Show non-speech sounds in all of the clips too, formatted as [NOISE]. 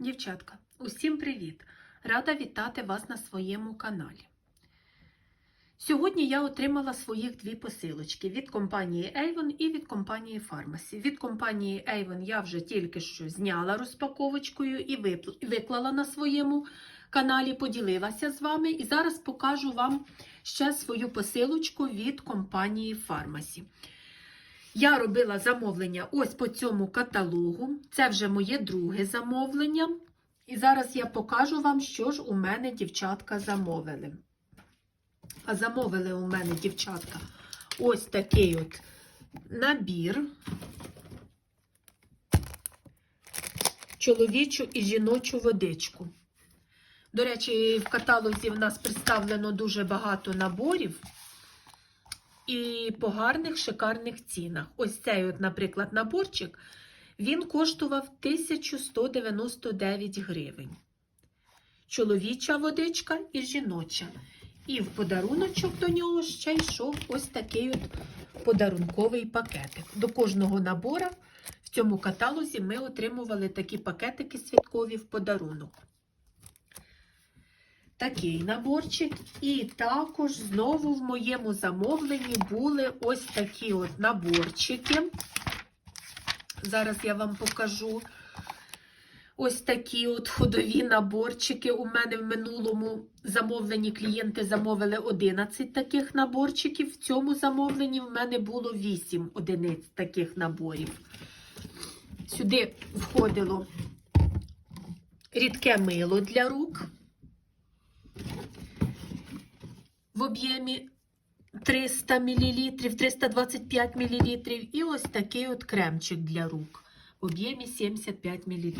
Дівчатка, усім привіт! Рада вітати вас на своєму каналі. Сьогодні я отримала своїх дві посилочки від компанії Avon і від компанії Pharmacy. Від компанії Avon я вже тільки що зняла розпаковочкою і виклала на своєму каналі, поділилася з вами. І зараз покажу вам ще свою посилочку від компанії Pharmacy. Я робила замовлення ось по цьому каталогу. Це вже моє друге замовлення. І зараз я покажу вам, що ж у мене дівчатка замовили. А замовили у мене дівчатка ось такий от набір. Чоловічу і жіночу водичку. До речі, в каталозі в нас представлено дуже багато наборів і по гарних шикарних цінах. Ось цей, от, наприклад, наборчик, він коштував 1199 гривень. Чоловіча водичка і жіноча. І в подаруночок до нього ще йшов ось такий от подарунковий пакетик. До кожного набора в цьому каталозі ми отримували такі пакетики святкові в подарунок такий наборчик. І також знову в моєму замовленні були ось такі от наборчики. Зараз я вам покажу ось такі от ходові наборчики. У мене в минулому замовленні клієнти замовили 11 таких наборчиків. В цьому замовленні в мене було 8 одиниць таких наборів. Сюди входило рідке мило для рук в об'ємі 300 мл, 325 мл. І ось такий от кремчик для рук в об'ємі 75 мл.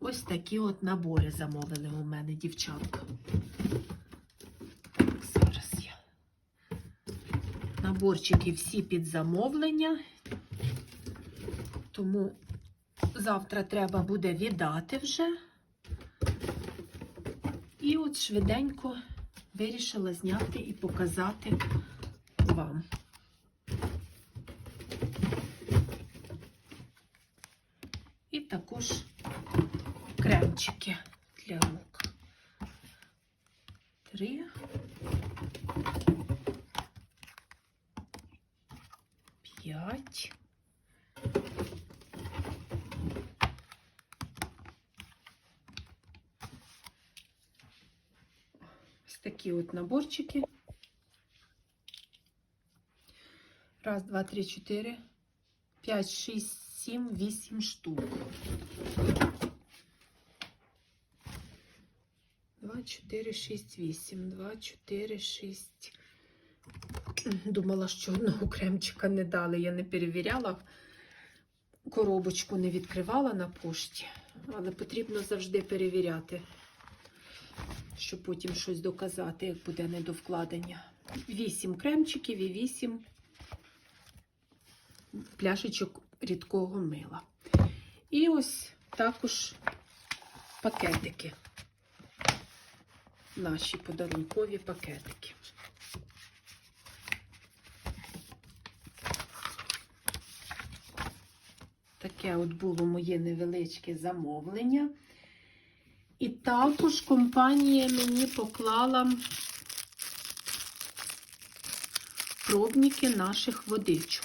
Ось такі от набори замовили у мене, дівчатка. Так, зараз я. Наборчики всі під замовлення, тому завтра треба буде віддати вже. І от швиденько вирішила зняти і показати вам. І також кремчики для рук. Три. П'ять. Ось такі от наборчики. Раз, два, три, чотири, п'ять, шість, сім, вісім штук. Два, чотири, шість, вісім. Два, чотири, шість. Думала, що одного кремчика не дали. Я не перевіряла. Коробочку не відкривала на пошті, але потрібно завжди перевіряти щоб потім щось доказати, як буде недовкладення. Вісім кремчиків і вісім пляшечок рідкого мила. І ось також пакетики. Наші подарункові пакетики. Таке от було моє невеличке замовлення. І також компанія мені поклала пробники наших водичок.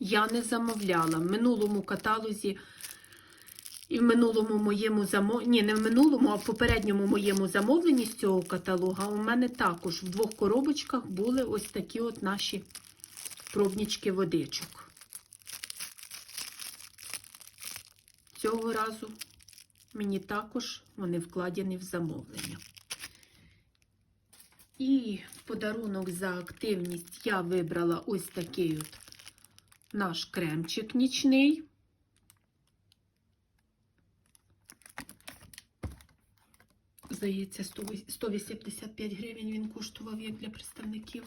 Я не замовляла. В минулому каталозі і в минулому моєму замовленні, ні, не в минулому, а в попередньому моєму замовленні з цього каталога у мене також в двох коробочках були ось такі от наші пробнички водичок. Цього разу Мені також вони вкладені в замовлення. І подарунок за активність я вибрала ось такий от наш кремчик нічний. Здається, 185 гривень він коштував як для представників.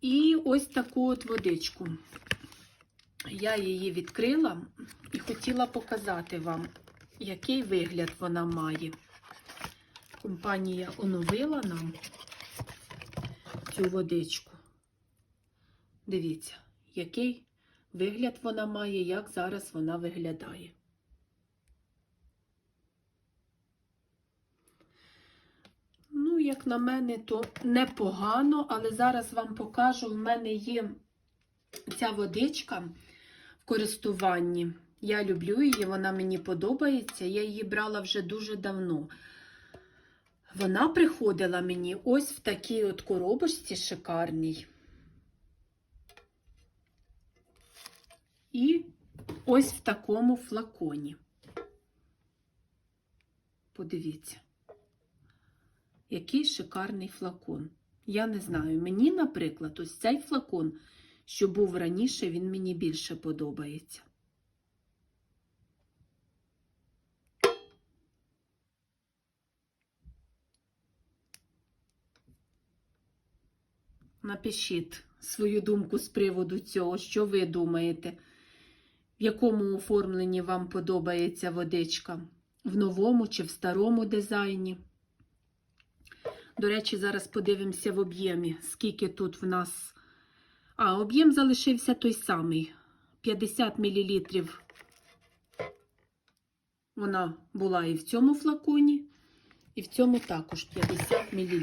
І ось таку от водичку. Я її відкрила і хотіла показати вам який вигляд вона має. Компанія оновила нам цю водичку. Дивіться, який вигляд вона має, як зараз вона виглядає. Ну, як на мене, то непогано, але зараз вам покажу, в мене є ця водичка в користуванні. Я люблю її, вона мені подобається. Я її брала вже дуже давно. Вона приходила мені ось в такій от коробочці шикарній. І ось в такому флаконі. Подивіться, який шикарний флакон. Я не знаю, мені, наприклад, ось цей флакон, що був раніше, він мені більше подобається. Напишіть свою думку з приводу цього, що ви думаєте, в якому оформленні вам подобається водичка, в новому чи в старому дизайні. До речі, зараз подивимося в об'ємі, скільки тут в нас. А, об'єм залишився той самий. 50 мл. Вона була і в цьому флаконі, і в цьому також 50 мл.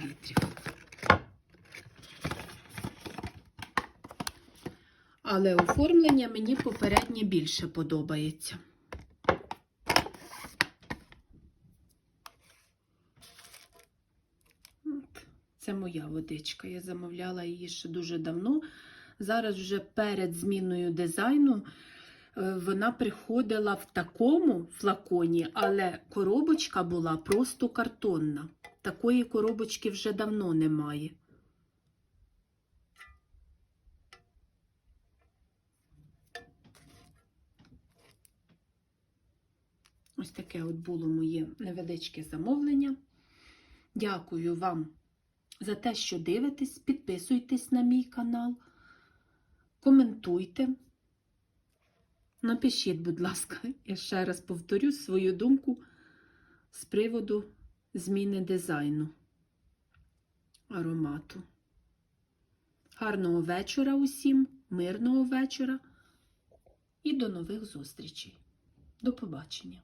Але оформлення мені попереднє більше подобається. Це моя водичка. Я замовляла її ще дуже давно. Зараз вже перед зміною дизайну е, вона приходила в такому флаконі, але коробочка була просто картонна. Такої коробочки вже давно немає. Ось таке от було моє невеличке замовлення. Дякую вам за те, що дивитесь. Підписуйтесь на мій канал, коментуйте. Напишіть, будь ласка, [LAUGHS] я ще раз повторю свою думку з приводу зміни дизайну аромату. Гарного вечора усім, мирного вечора і до нових зустрічей. До побачення!